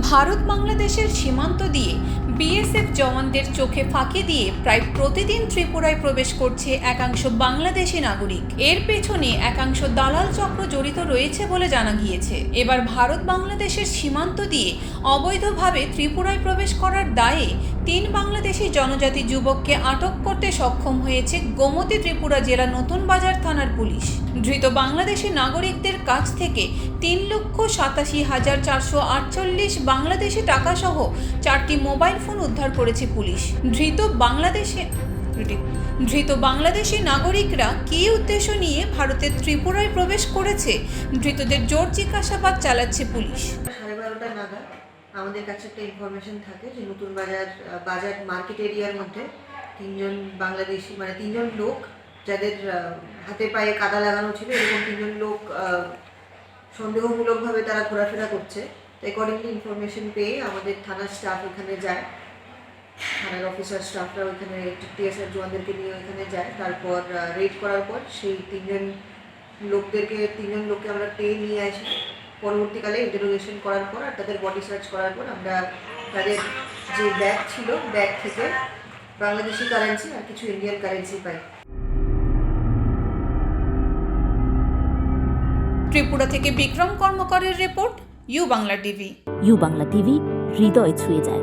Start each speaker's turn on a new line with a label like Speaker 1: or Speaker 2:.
Speaker 1: ভারত বাংলাদেশের সীমান্ত দিয়ে বিএসএফ জওয়ানদের চোখে ফাঁকি দিয়ে প্রায় প্রতিদিন ত্রিপুরায় প্রবেশ করছে একাংশ বাংলাদেশি নাগরিক। এর পেছনে একাংশ দালাল চক্র জড়িত রয়েছে বলে জানা গিয়েছে। এবার ভারত বাংলাদেশের সীমান্ত দিয়ে অবৈধভাবে ত্রিপুরায় প্রবেশ করার দায়ে তিন বাংলাদেশি জনজাতি যুবককে আটক করতে সক্ষম হয়েছে গোমতী ত্রিপুরা জেলা নতুন বাজার থানার পুলিশ। ধৃত বাংলাদেশি নাগরিকদের কাছ থেকে তিন লক্ষ সাতাশি হাজার চারশো আটচল্লিশ বাংলাদেশি টাকা সহ চারটি মোবাইল ফোন উদ্ধার করেছে পুলিশ। ধৃত বাংলাদেশে ধৃত বাংলাদেশি নাগরিকরা কী উদ্দেশ্য নিয়ে ভারতের ত্রিপুরায় প্রবেশ করেছে? ধৃতদের জোর জিজ্ঞাসাবাদ চালাচ্ছে পুলিশ।
Speaker 2: সাড়ে বারোটা নাগাদ আমাদের কাছে একটা ইনফরমেশন থাকে যে নতুন বাজার বাজার মার্কেট এরিয়ার মধ্যে তিনজন বাংলাদেশি মানে তিনজন লোক যাদের হাতে পায়ে কাদা লাগানো ছিল এরকম তিনজন লোক সন্দেহমূলকভাবে তারা ঘোরাফেরা করছে। অ্যাকর্ডিংলি ইনফরমেশন পেয়ে আমাদের থানার স্টাফ ওখানে যায়। থানার অফিসার স্টাফরা ওইখানে টিএসআর জোয়ানদেরকে নিয়ে ওইখানে যায়। তারপর রেড করার পর সেই তিনজন লোকদেরকে, তিনজন লোককে আমরা পেয়ে নিয়ে আসি। পরবর্তীকালে ইন্টারোগেশন করার পর আর তাদের বডি সার্চ করার পর আমরা তাদের যে ব্যাগ ছিল ব্যাগ থেকে বাংলাদেশি কারেন্সি আর কিছু ইন্ডিয়ান কারেন্সি পাই।
Speaker 1: ত্রিপুরা থেকে Bikram কর্মকারের report U Bangla TV
Speaker 3: U Bangla TV হৃদয় ছুঁয়ে যায়।